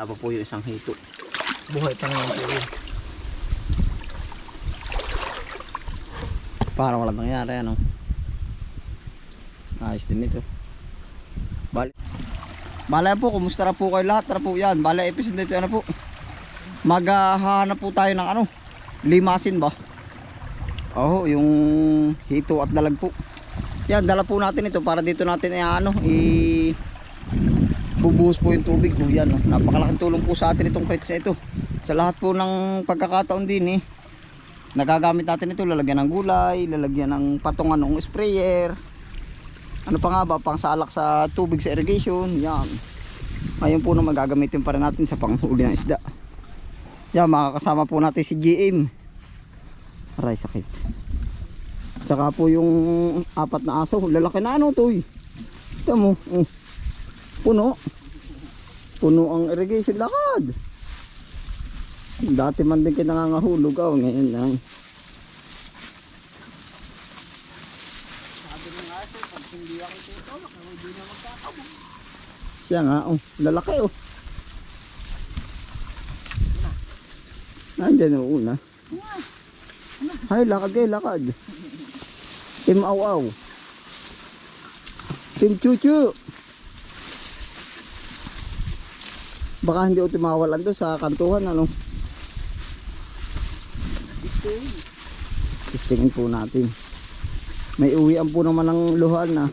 Wala pa po yung isang hito. Buhay pa naman po yun. Parang walang nangyari ano. Ayos din ito. Bali. Bala po, kumusta na po kayo lahat? Tara po yan. Bala episode nito ano po. Maghahanap po tayo ng ano. Limasin ba? Oo, yung hito at dalag po. Yan, dala po natin ito para dito natin eh, ano, i bubuhos po yung tubig po yan. Oh. Napakalaking tulong po sa atin itong crates na ito. Sa lahat po ng pagkakataon din eh. Nagagamit natin ito, lalagyan ng gulay, lalagyan ng patungan ng sprayer. Ano pa nga ba, pang salak sa tubig sa irrigation, yan. Ngayon po na magagamitin pa rin natin sa panghuli ng isda. Yan, makakasama po natin si GM. Aray, sakit. Tsaka po yung apat na aso, lalaki na ano to eh. Ito mo, oh. Puno. Puno ang irrigation lakad. Dati man din kayo nangangahulog oh, ngayon lang. Siya nga, oh, lalaki oh. Nandiyan yung una. Ay, lakad kayo, lakad. Team Aw Aw. Team Chuchu. Baka hindi o tumawalan to sa kantuhan, ano? Testingin po natin. May uwian po naman ng luhan na.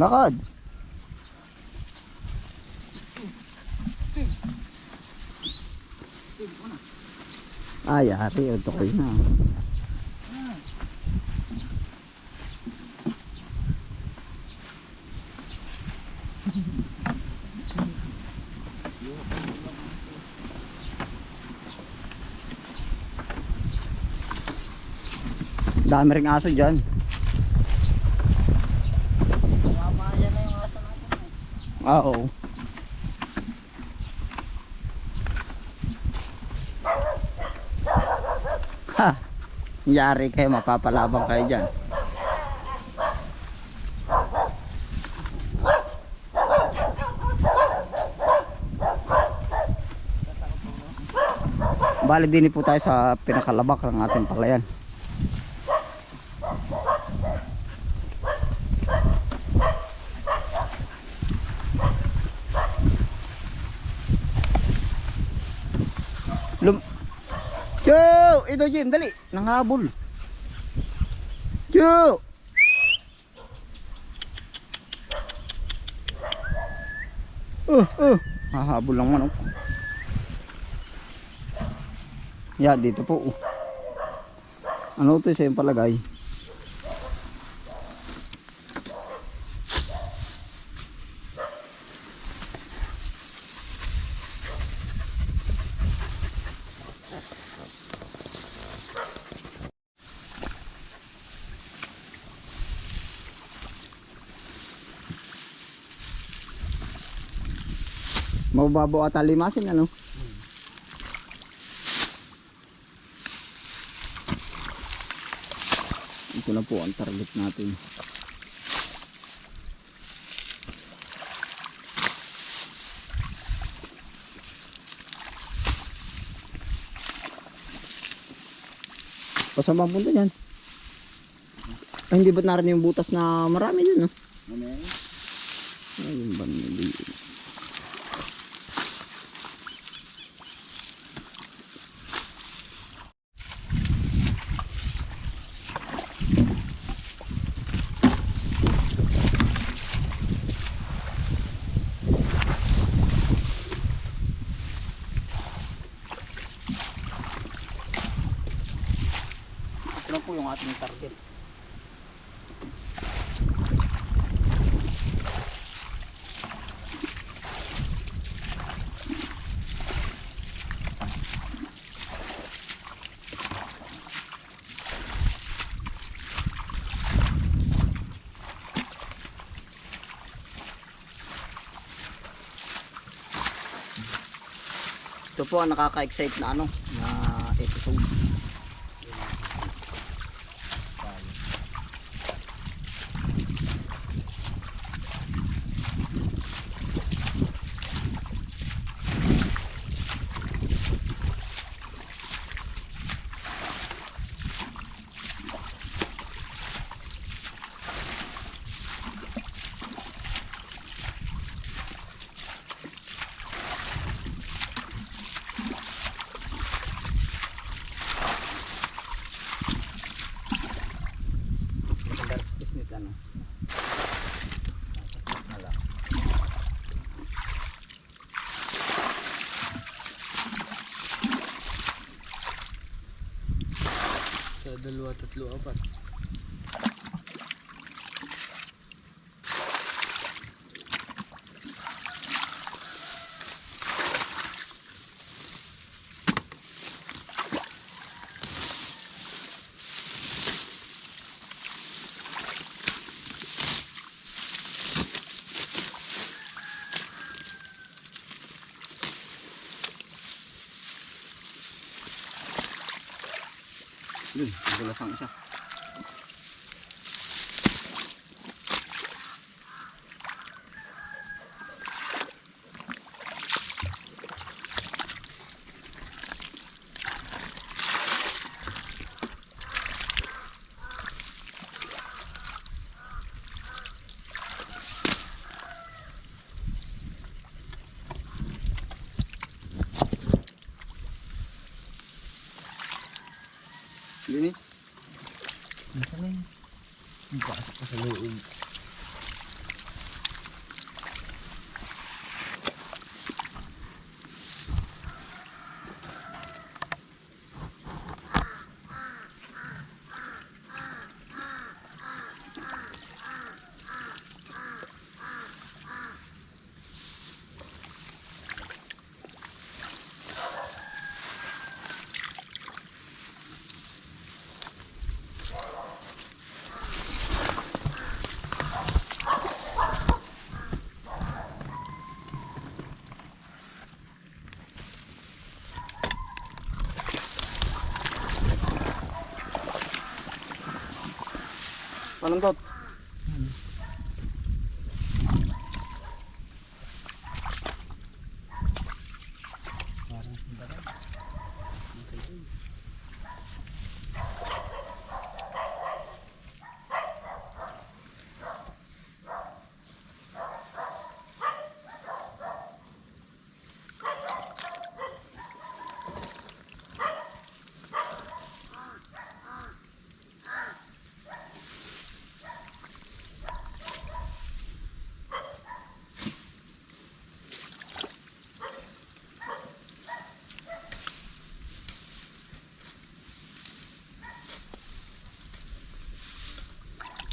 Lakad. Ay, ari, ito ko na. Dami ring aso dyan. Oo. Ha. Yari kayo, mapapalabang kayo dyan. Bali din po tayo sa pinakalabak ng ating palayan. Ito Jim, dali. Nanghabol. Chu! Uh, uh. Hahabol lang manok. Ya, dito po. Ano to sa yung palagay? Mababaw ata limasin ano? Ito na po ang target natin. Pasama ang punta dyan. Ay, hindi ba't narin yung butas na marami dyan, no? Ayun ba po yung ating target. ito po ang nakaka-excite na ano Sa dalawa, tatlo, Linis. Nasa na yun? Ang pasok pa sa loob. Anong dot? Parang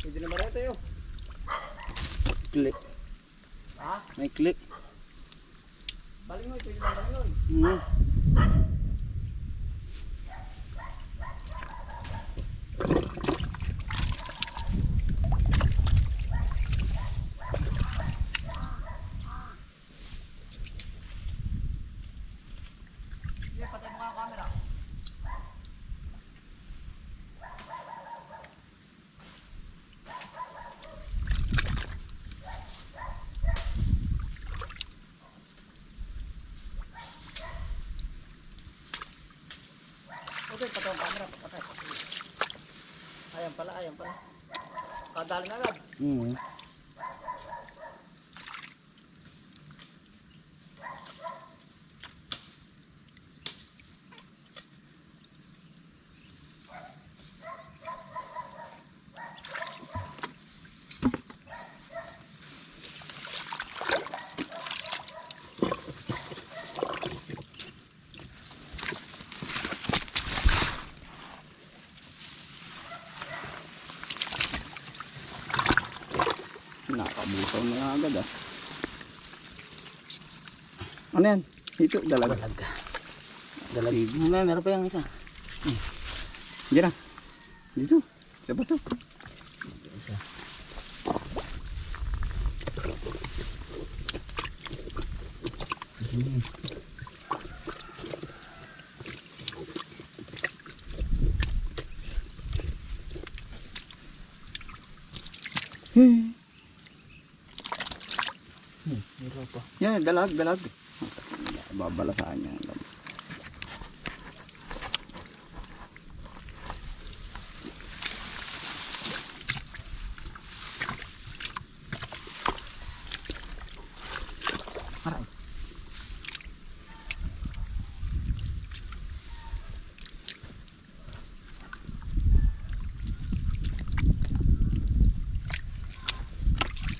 Pwede na ito yun? Click. Ha? May click. Balingoy, pwede na balingoy. Hmm. Okay, patay ang camera. Patay. Ayan pala, ayan pala. Kadaling agad. Hmm. Nakabusaw na nga agad ah. Ano yan? Ito. Dalaga. Dalaga. Mamaya, meron pa yung isa. Diyan na. Dito. Sa bato. Yan, dalag, dalag. Babalasaan niya. Aray.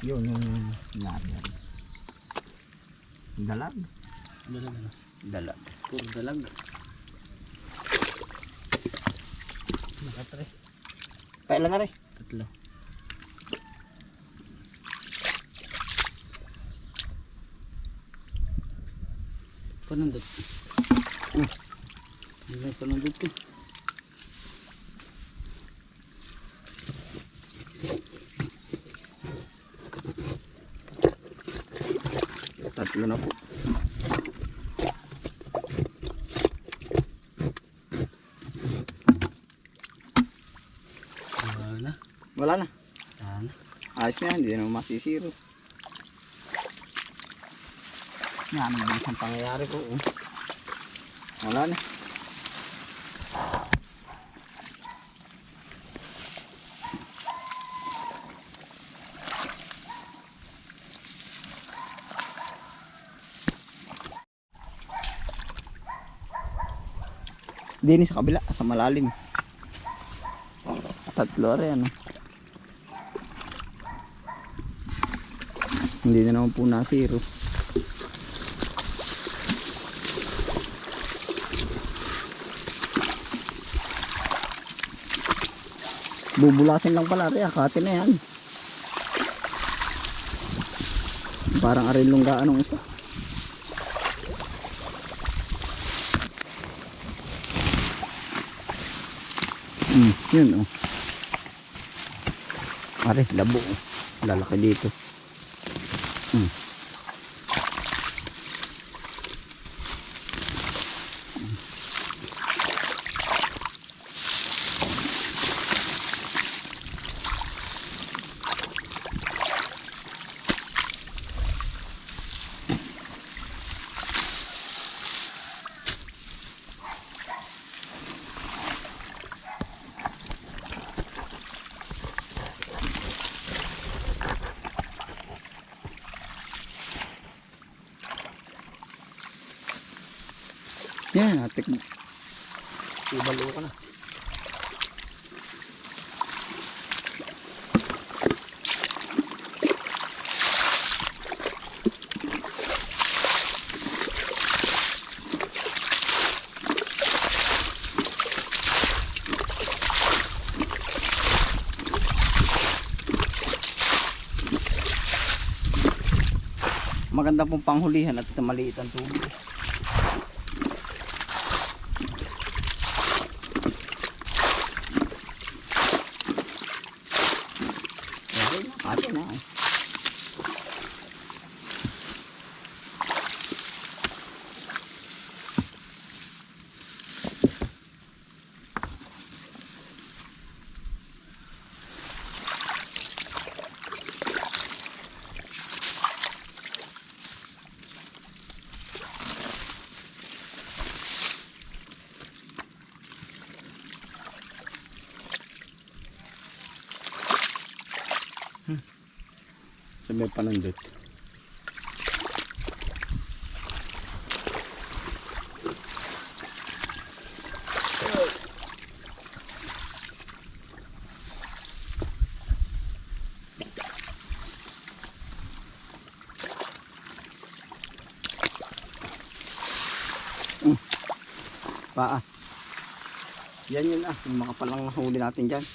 Yun, yung nangyari. Dalag. Dalag na. Dalag. Puro dalag. Nakatre. Kailan na rin? Tatlo. Panundot. Hmm. May panundot ko. Tatlo na po. Wala na. Wala na. Wala na. Ayos na hindi na masisiro. Yan ang bilis ang pangyayari po. Oh. Wala na. Dini sa kabila, sa malalim. Tatlo rin ano. Hindi na naman po nasiro. Bubulasin lang pala rin, akati na yan. Parang arin lungga anong isa. Hmm, yun oh. Are, labo oh. Lalaki dito. Hmm. Yan, atik mo. Ibalo ka na. Maganda pong panghulihan at maliit ang tubig. Okay na, ate na. eh. Sa may panundot. Mm. Paa. Yan yun ah. Yung mga palang huli natin dyan.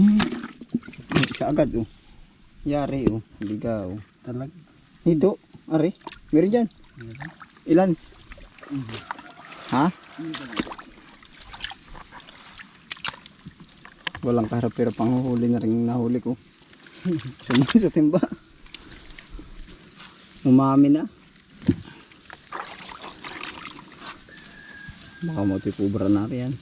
Hmm. Isa agad oh. Yari oh. Ligaw. Talag. Hido. Ari. Meron dyan. Ilan? Ha? Walang karapira pang huli na rin nahuli ko. Sumunod sa timba. Umami na. Baka matipubra natin yan.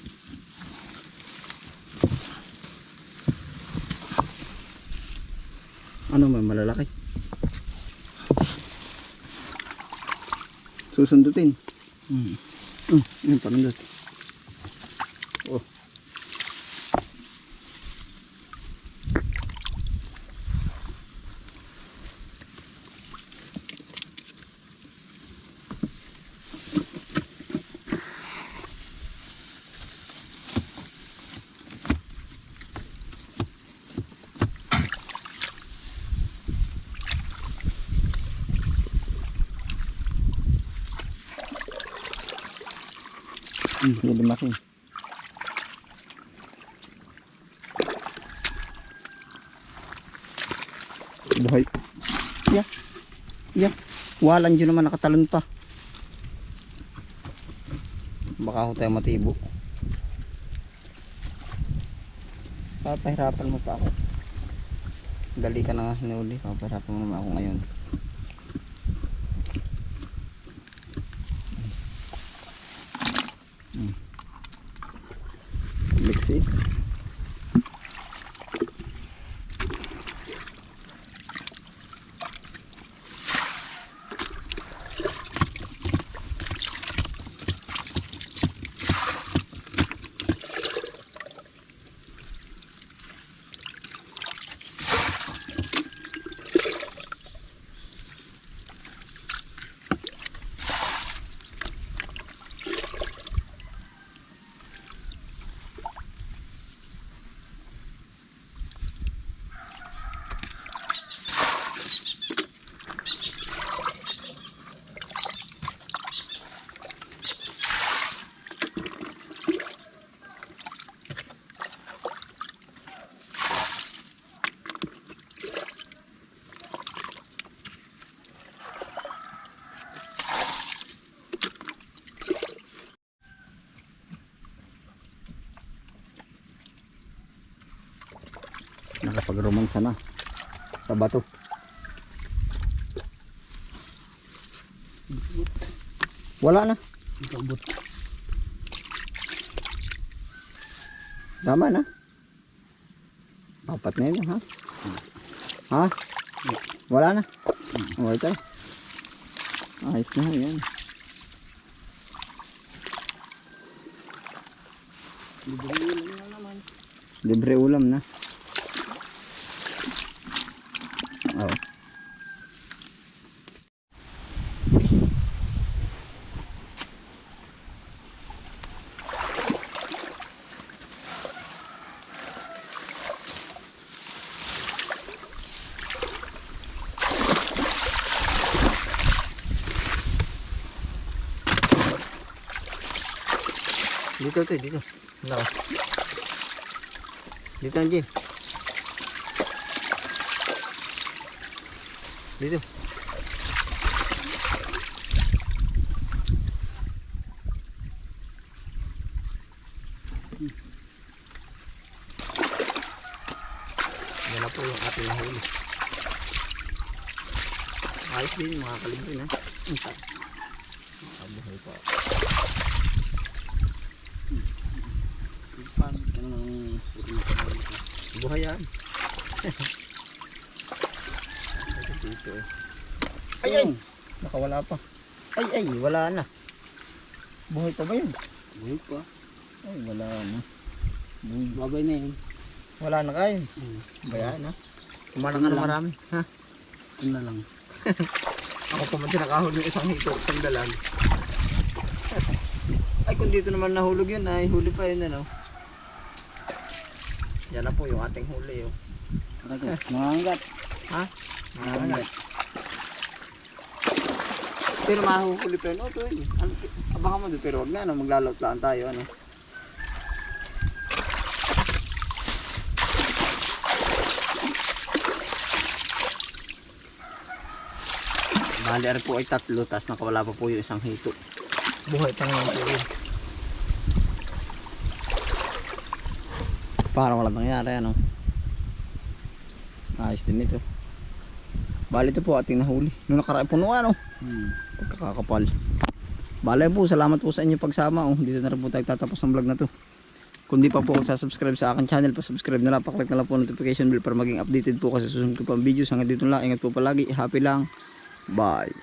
Ano may malalaki? Susundutin. Hmm. Hmm, yun panundot. Oh. Hmm, hindi masin. Buhay. Yeah. Yeah. Walang dyan naman nakatalon pa. Baka ako tayo matibo. Papahirapan mo pa ako. Dali ka na nga hinuli. Papahirapan mo naman ako ngayon. Lexi. Nakapag-romansa na sa bato. Wala na. Tama na. Apat na yun, ha? Ha? Wala na. Okay tayo. Ayos na, yan. Libre ulam na. Oo. Dito to, dito. Ano? Dito na, Jim. Dito. Yan na po yung ating nahuli. Ayos din mga kalibre na. Abuhay pa. Pamit ka ng Buhay yan. Ito dito eh. Ay ay! Nakawala pa. Ay ay, wala na. Buhay pa ba yun? Buhay pa. Ay, wala na. Babay na yun. Wala na kayo. Hmm. Bayaan na. Kumalang ka na marami. Ha? Ito na lang. Ako pa man sinakahol ng isang hito, isang dalag. Ay, kung dito naman nahulog yun, ay huli pa yun, ano? Yan na po yung ating huli, oh. Talaga. Mangangat. Ha? Nangangat. Pero mahuhuli pa yun, oh, to yun. Ano, abangan mo doon, pero wag na, ano, maglalot-laan tayo, ano. Bali, ari po ay tatlo, tapos nakawala pa po yung isang hito. Buhay pa naman po yun. Parang walang nangyari, ano. Ayos din ito. Bali ito po ating nahuli. Nung nakaraan puno ano. Hmm. Pagkakakapal. Bali po, salamat po sa inyong pagsama. Oh. Dito na rin po tayo tatapos ng vlog na to. Kung di pa po ako subscribe sa akin channel, pa-subscribe na lang, paklik na lang po notification bell para maging updated po kasi susunod ko pa ang videos. Hanggang dito lang, ingat po palagi, happy lang. Bye.